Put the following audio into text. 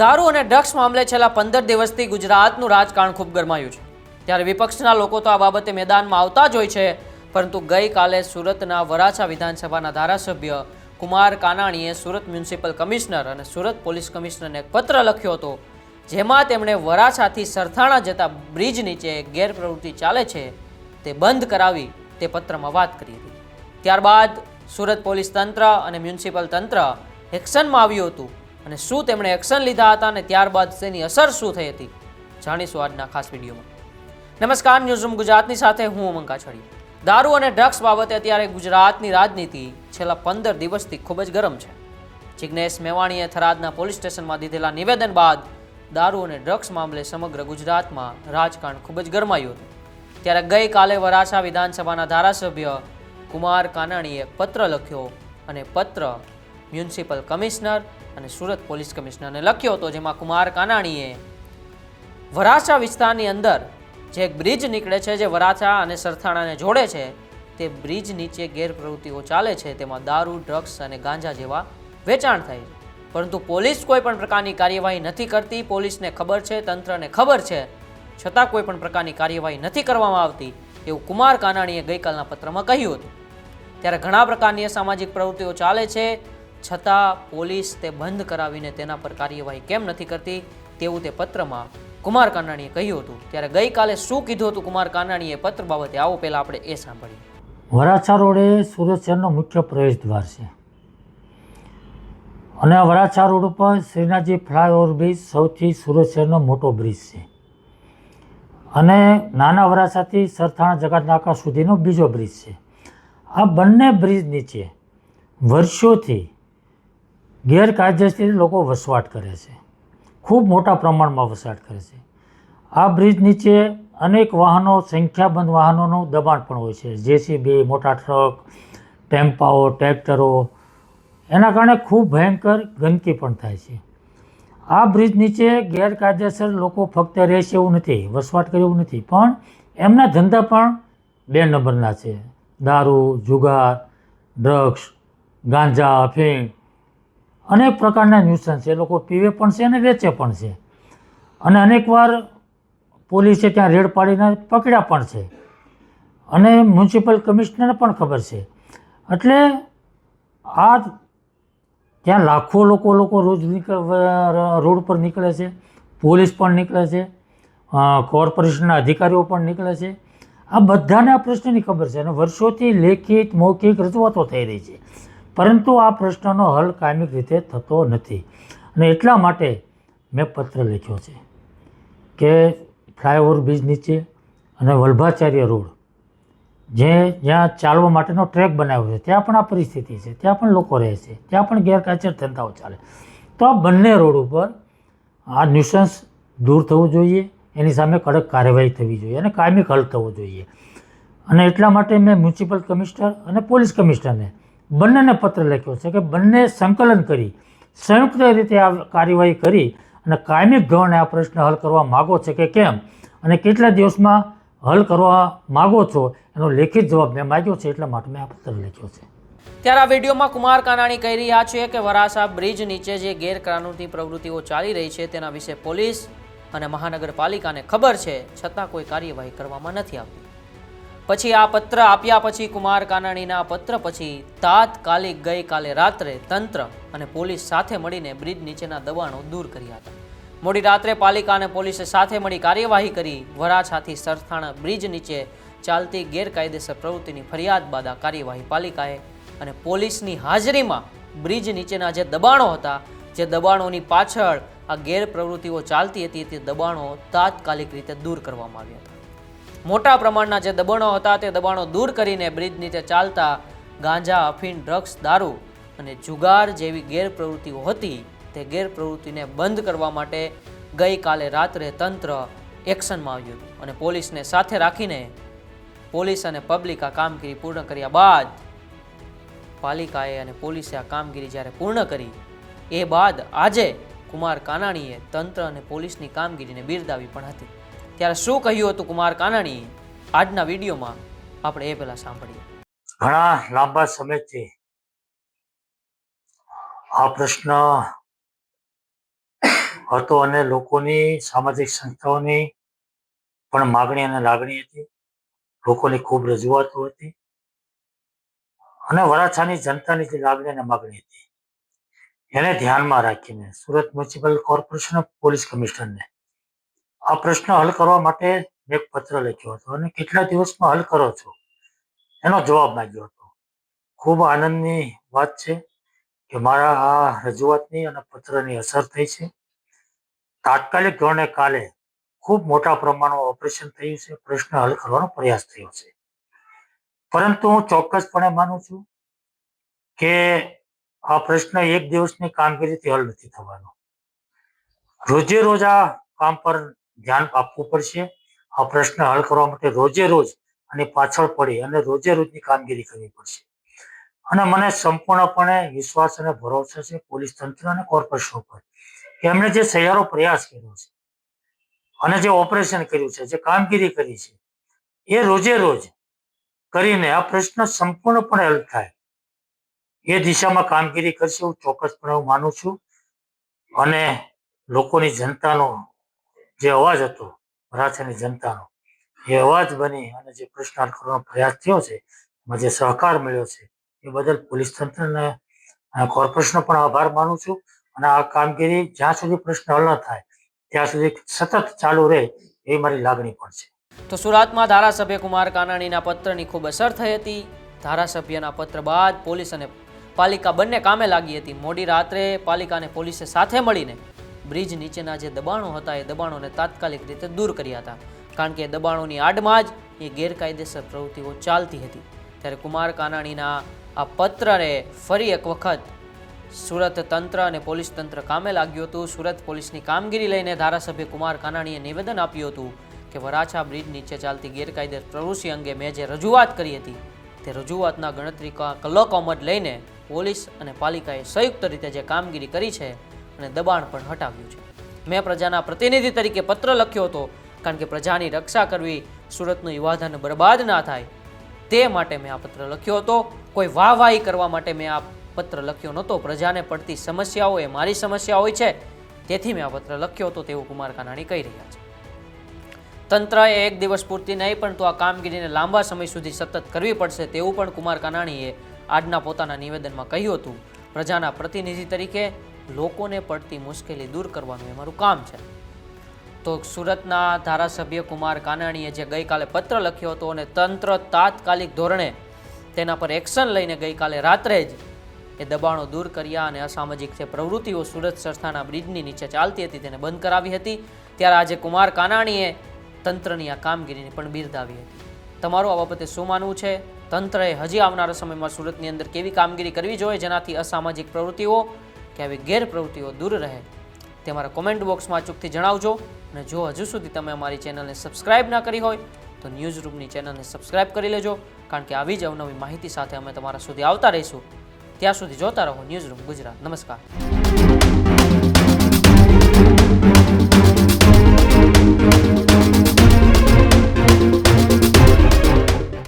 દારૂ અને ડ્રગ્સ મામલે છેલ્લા પંદર દિવસથી ગુજરાતનું રાજકારણ ખૂબ ગરમાયું છે. ત્યારે વિપક્ષના લોકો તો આ બાબતે મેદાનમાં આવતા જ હોય છે, પરંતુ ગઈકાલે સુરતના વરાછા વિધાનસભાના ધારાસભ્ય કુમાર કાનાણીએ સુરત મ્યુનિસિપલ કમિશનર અને સુરત પોલીસ કમિશનરને પત્ર લખ્યો હતો, જેમાં તેમણે વરાછાથી સરથાણા જતા બ્રિજ નીચે ગેરપ્રવૃત્તિ ચાલે છે, તે બંધ કરાવી તે પત્રમાં વાત કરી હતી. ત્યારબાદ સુરત પોલીસ તંત્ર અને મ્યુનિસિપલ તંત્ર એક્શનમાં આવ્યું હતું અને શું તેમણે એક્શન લીધા હતા અને ત્યારબાદ તેની અસર શું થઈ હતી, જાણીશું આજના ખાસ વિડીયોમાં. નમસ્કાર ન્યૂઝરૂમ ગુજરાતની સાથે હું ઉમંગ છડી દારૂ અને ડ્રગ્સ બાબતે અત્યારે ગુજરાતની રાજનીતિ છેલ્લા પંદર દિવસથી ખૂબ જ ગરમ છે. જિજ્ઞેશ મેવાણીએ થરાદના પોલીસ સ્ટેશનમાં દીધેલા નિવેદન બાદ દારૂ અને ડ્રગ્સ મામલે સમગ્ર ગુજરાતમાં રાજકારણ ખૂબ જ ગરમાયું હતું. ત્યારે ગઈકાલે વરાછા વિધાનસભાના ધારાસભ્ય કુમાર કાનાણીએ પત્ર લખ્યો અને પત્ર મ્યુનિસિપલ કમિશનર અને સુરત પોલીસ કમિશનરને લખ્યો હતો, જેમાં કુમાર કાનાણીએ, વરાછા વિસ્તારની અંદર જે એક બ્રિજ નીકળે છે, જે વરાછા અને સરથાણાને જોડે છે, તે બ્રિજ નીચે ગેરપ્રવૃત્તિઓ ચાલે છે. તેમાં દારૂ, ડ્રગ્સ અને ગાંજા જેવા વેચાણ થાય છે. પરંતુ પોલીસ કોઈ પણ પ્રકારની કાર્યવાહી નથી કરતી. પોલીસને ખબર છે, તંત્રને ખબર છે. છતાં કોઈ પણ પ્રકારની કાર્યવાહી નથી કરવામાં આવતી, એવું કુમાર કાનાણીએ ગઈકાલના પત્રમાં કહ્યું હતું. ત્યારે ઘણા પ્રકારની સામાજિક પ્રવૃત્તિઓ ચાલે છે. છતાં પોલીસ તે બંધ કરાવીને તેના પર કાર્યવાહી કેમ નથી કરતી તેવું તે પત્રમાં કુમાર કાનાણીએ કહ્યું હતું. ત્યારે ગઈકાલે શું કીધું હતું કુમાર કાનાણીએ પત્ર બાબતે આવો પહેલા આપણે એ સાંભળીએ. વરાછા રોડે સુરત શહેરનો મુખ્ય પ્રવેશ દ્વાર છે. અને વરાછા રોડ ઉપર શ્રીનાથજી ફ્લાયઓવર બ્રિજ સૌથી સુરત શહેરનો મોટો બ્રિજ છે. અને નાના વરાછાથી સરથાણા જગતનાકા સુધીનો બીજો બ્રિજ છે. આ બંને બ્રિજ નીચે વર્ષોથી ગેરકાયદેસર લોકો વસવાટ કરે છે. ખૂબ મોટા પ્રમાણમાં વસવાટ કરે છે. આ બ્રિજ નીચે અનેક વાહનો, સંખ્યાબંધ વાહનોનું દબાણ પણ હોય છે. જેસીબી, મોટા ટ્રક, ટેમ્પાઓ, ટ્રેક્ટરો, એના કારણે ખૂબ ભયંકર ગંદકી પણ થાય છે. આ બ્રિજ નીચે ગેરકાયદેસર લોકો ફક્ત રહે છે એવું નથી, વસવાટ કરે એવું નથી, પણ એમના ધંધા પણ બે નંબરના છે. દારૂ, જુગાર, ડ્રગ્સ, ગાંજા અફીણ અનેક પ્રકારના ન્યુસન્સ એ લોકો પીવે પણ છે અને વેચે પણ છે. અને અનેકવાર પોલીસે ત્યાં રેડ પાડીને પકડ્યા પણ છે. અને મ્યુનિસિપલ કમિશનરને પણ ખબર છે. એટલે આ ત્યાં લાખો લોકો લોકો રોજ નીકળ રોડ પર નીકળે છે. પોલીસ પણ નીકળે છે. કોર્પોરેશનના અધિકારીઓ પણ નીકળે છે. આ બધાને આ પ્રશ્નની ખબર છે અને વર્ષોથી લેખિત, મૌખિક રજૂઆતો થઈ રહી છે. પરંતુ આ પ્રશ્નનો હલ કાયમિક રીતે થતો નથી. અને એટલા માટે મેં પત્ર લખ્યો છે કે ફ્લાયઓવર બ્રિજ નીચે અને વલ્ભાચાર્ય રોડ, જે જ્યાં ચાલવા માટેનો ટ્રેક બનાવ્યો છે, ત્યાં પણ આ પરિસ્થિતિ છે, ત્યાં પણ લોકો રહે છે, ત્યાં પણ ગેરકાયદેસર ધંધાઓ ચાલે. તો આ બંને રોડ ઉપર આ ન્યુસન્સ દૂર થવું જોઈએ, એની સામે કડક કાર્યવાહી થવી જોઈએ અને કાયમિક હલ થવો જોઈએ. અને એટલા માટે મેં મ્યુનિસિપલ કમિશનર અને પોલીસ કમિશનરને બંનેને પત્ર લખ્યો છે કે બંને સંકલન કરી, સંયુક્ત રીતે આ કાર્યવાહી કરી અને કાયમી ધોરણે આ પ્રશ્ન હલ કરવા માગો છે કે કેમ? અને કેટલા દિવસમાં હલ કરવા માગો છો? એનો લેખિત જવાબ મેં માગ્યો છે, એટલા માટે મેં આ પત્ર લખ્યો છે. ત્યારે આ વિડીયોમાં કુમાર કાનાણી કહી રહ્યા છે કે વરાસા બ્રિજ નીચે જે ગેરકાનૂની પ્રવૃત્તિઓ ચાલી રહી છે તેના વિશે પોલીસ અને મહાનગરપાલિકાને ખબર છે, છતાં કોઈ કાર્યવાહી કરવામાં નથી આવતી. પછી આ પત્ર આપ્યા પછી કુમાર કાનાણીના પત્ર પછી તાત્કાલિક ગઈકાલે રાત્રે તંત્ર અને પોલીસ સાથે મળીને બ્રિજ નીચેના દબાણો દૂર કર્યા હતા. મોડી રાત્રે પાલિકા અને પોલીસે સાથે મળી કાર્યવાહી કરી વરાછાથી સરથાણા બ્રિજ નીચે ચાલતી ગેરકાયદેસર પ્રવૃત્તિની ફરિયાદ બાદ આ કાર્યવાહી પાલિકાએ અને પોલીસની હાજરીમાં બ્રિજ નીચેના જે દબાણો હતા, જે દબાણોની પાછળ આ ગેરપ્રવૃત્તિઓ ચાલતી હતી, તે દબાણો તાત્કાલિક રીતે દૂર કરવામાં આવ્યા હતા. મોટા પ્રમાણના જે દબાણો હતા તે દબાણો દૂર કરીને બ્રિજ નીચે ચાલતા ગાંજા, અફીણ, ડ્રગ્સ, દારૂ અને જુગાર જેવી ગેરપ્રવૃત્તિઓ હતી તે ગેરપ્રવૃત્તિને બંધ કરવા માટે ગઈકાલે રાત્રે તંત્ર એક્શનમાં આવ્યું અને પોલીસને સાથે રાખીને પોલીસ અને પબ્લિક આ કામગીરી પૂર્ણ કર્યા બાદ પાલિકાએ અને પોલીસે આ કામગીરી જ્યારે પૂર્ણ કરી, એ બાદ આજે કુમાર કાનાણીએ તંત્ર અને પોલીસની કામગીરીને બિરદાવી પણ હતી. ત્યારે શું કહ્યું હતું કુમાર કાનાણીએ આજના વિડીયોમાં આપણે એ પહેલા સાંભળીએ. ઘણા લાંબા સમયથી આ પ્રશ્ન હતો અને લોકોની સામાજિક સંસ્થાઓની પણ માગણી અને લાગણી હતી. લોકોની ખૂબ રજૂઆતો હતી. અને વરાછાની જનતાની જે લાગણી અને માગણી હતી. એને ધ્યાનમાં રાખીને સુરત મ્યુનિસિપલ કોર્પોરેશન પોલીસ કમિશનરને આ પ્રશ્ન હલ કરવા માટે મેં પત્ર લખ્યો હતો અને કેટલા દિવસમાં હલ કરો છો? એનો જવાબ માંગ્યો હતો. ખૂબ આનંદની વાત છે કે મારા આ રજૂઆતની અને પત્રની અસર થઈ છે. તાત્કાલિક ધોરણે કાલે ખૂબ મોટા પ્રમાણમાં ઓપરેશન થયું છે. પ્રશ્ન હલ કરવાનો પ્રયાસ થયો છે. પરંતુ હું ચોક્કસપણે માનું છું કે આ પ્રશ્ન એક દિવસની કામગીરીથી હલ નથી થવાનો. રોજે રોજ આ કામ પર ધ્યાન આપવું પડશે. આ પ્રશ્ન હલ કરવા માટે રોજે રોજ અને પાછળ પડી અને રોજે રોજની કામગીરી કરવી પડશે. અને મને સંપૂર્ણપણે વિશ્વાસ અને ભરોસો છે પોલીસ તંત્ર અને કોર્પોરેશન ઉપર એમણે જે સહિયારો પ્રયાસ કર્યો છે અને જે ઓપરેશન કર્યું છે, જે કામગીરી કરી છે, એ રોજે રોજ કરીને આ પ્રશ્ન સંપૂર્ણપણે હલ થાય. એ દિશામાં કામગીરી કરશે, હું ચોક્કસપણે હું માનું છું. અને લોકોની જનતાનો જે અવાજ હતો વરાછાની જનતાનો, એ અવાજ બની અને જે પ્રશ્ન કરવાનો પ્રયાસ થયો છે, એમાં જે સહકાર મળ્યો છે, એ બદલ પોલીસ તંત્રને કોર્પોરેશનનો પણ આભાર માનું છું અને આ કામગીરી જ્યાં સુધી પ્રશ્ન હલ ન થાય, ત્યાં સુધી સતત ચાલુ રહે એ મારી લાગણી પણ છે. તો સુરતમાં ધારાસભ્ય કુમાર કાનાણીના પત્રની ખૂબ અસર થઈ હતી. ધારાસભ્યના પત્ર બાદ પોલીસ અને પાલિકા બંને કામે લાગી હતી. મોડી રાત્રે પાલિકા અને પોલીસે સાથે મળીને બ્રિજ નીચેના જે દબાણો હતા, એ દબાણોને તાત્કાલિક રીતે દૂર કર્યા હતા. કારણ કે દબાણોની આડમાં જ એ ગેરકાયદેસર પ્રવૃત્તિઓ ચાલતી હતી. ત્યારે કુમાર કાનાણીના આ પત્રને ફરી એક વખત સુરત તંત્ર અને પોલીસ તંત્ર કામે લાગ્યું હતું. સુરત પોલીસની કામગીરી લઈને ધારાસભ્ય કુમાર કાનાણીએ નિવેદન આપ્યું હતું કે વરાછા બ્રિજ નીચે ચાલતી ગેરકાયદે પ્રવૃત્તિ અંગે મેં જે રજૂઆત કરી હતી, તે રજૂઆતના ગણતરી કલાકોમાં જ લઈને પોલીસ અને પાલિકાએ સંયુક્ત રીતે જે કામગીરી કરી છે અને દબાણ પણ હટાવ્યું છે. મેં પ્રજાના પ્રતિનિધિ તરીકે પત્ર લખ્યો હતો, કારણ કે પ્રજાની રક્ષા કરવી સુરતનું યુવાધન બરબાદ ના થાય. તે માટે મેં આ પત્ર લખ્યો હતો. કોઈ વાહવાહી કરવા માટે મેં આ પત્ર લખ્યો નહોતો. પ્રજાને પડતી સમસ્યાઓ એ મારી સમસ્યા હોય છે. તેથી મેં આ પત્ર લખ્યો હતો તેવું કુમાર કાનાણી કહી રહ્યા છે. તંત્રએ એક દિવસ પૂરતી નહીં, પરંતુ આ કામગીરીને લાંબા સમય સુધી સતત કરવી પડશે તેવું પણ કુમાર કાનાણીએ આજના પોતાના નિવેદનમાં કહ્યું હતું. પ્રજાના પ્રતિનિધિ તરીકે લોકોને પડતી મુશ્કેલી દૂર કરવાનું એ મારું કામ છે. તો સુરતના ધારાસભ્ય કુમાર કાનાણીએ જે ગઈકાલે પત્ર લખ્યો હતો અને તંત્ર તાત્કાલિક ધોરણે તેના પર એક્શન લઈને ગઈકાલે રાત્રે જ એ દબાણો દૂર કર્યા અને અસામાજિક જે પ્રવૃત્તિઓ સુરત સંસ્થાના બ્રિજની નીચે ચાલતી હતી તેને બંધ કરાવી હતી. ત્યારે આજે કુમાર કાનાણીએ તંત્રની આ કામગીરીને પણ બિરદાવી હતી. તમારું આ બાબતે શું માનવું છે? તંત્રએ હજી આવનારા સમયમાં સુરતની અંદર કેવી કામગીરી કરવી જોઈએ? જેનાથી અસામાજિક પ્રવૃત્તિઓ કે આવી ગેરપ્રવૃત્તિઓ દૂર રહે તે મારા કોમેન્ટ બોક્સમાં અચૂકથી જણાવજો અને જો હજુ સુધી તમે અમારી ચેનલને સબસ્ક્રાઇબ ના કરી હોય તો ન્યૂઝ રૂમની ચેનલને સબસ્ક્રાઇબ કરી લેજો કારણ કે આવી જ અવનવી માહિતી સાથે અમે તમારા સુધી આવતા રહીશું. ત્યાં સુધી જોતા રહો ન્યૂઝ રૂમ ગુજરાત. નમસ્કાર.